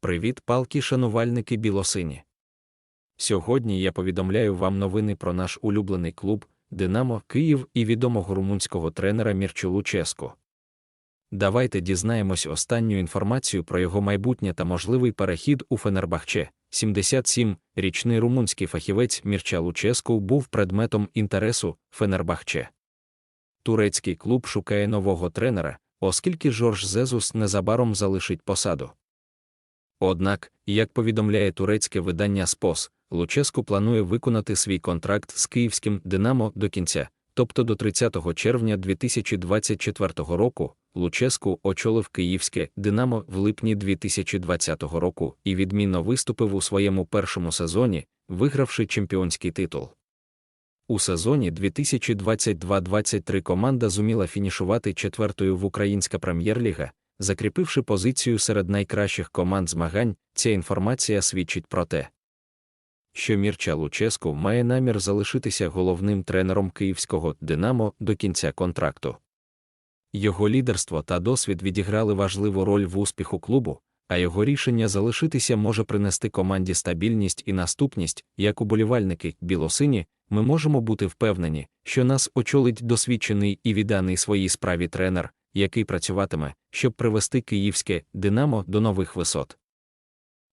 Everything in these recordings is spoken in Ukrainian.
Привіт, палки, шанувальники білосині. Сьогодні я повідомляю вам новини про наш улюблений клуб Динамо Київ і відомого румунського тренера Мірчу Луческу. Давайте дізнаємось останню інформацію про його майбутнє та можливий перехід у Фенербахче. 77-річний румунський фахівець Мірча Луческу був предметом інтересу Фенербахче. Турецький клуб шукає нового тренера, оскільки Жорж Зезус незабаром залишить посаду. Однак, як повідомляє турецьке видання СПОС, Луческу планує виконати свій контракт з київським Динамо до кінця, тобто до 30 червня 2024 року. Луческу очолив київське Динамо в липні 2020 року і відмінно виступив у своєму першому сезоні, вигравши чемпіонський титул. У сезоні 2022-23 команда зуміла фінішувати четвертою в Українська прем'єр-ліга, закріпивши позицію серед найкращих команд змагань. Ця інформація свідчить про те, що Мірча Луческу має намір залишитися головним тренером київського Динамо до кінця контракту. Його лідерство та досвід відіграли важливу роль в успіху клубу, а його рішення залишитися може принести команді стабільність і наступність, як уболівальники білосині, ми можемо бути впевнені, що нас очолить досвідчений і відданий своїй справі тренер, який працюватиме, щоб привести київське Динамо до нових висот.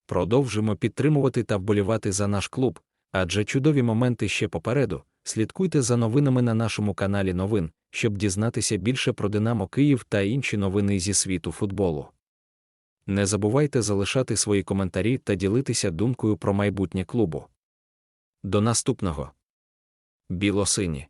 Продовжимо підтримувати та вболівати за наш клуб, адже чудові моменти ще попереду. Слідкуйте за новинами на нашому каналі Новин, щоб дізнатися більше про Динамо Київ та інші новини зі світу футболу. Не забувайте залишати свої коментарі та ділитися думкою про майбутнє клубу. До наступного білосині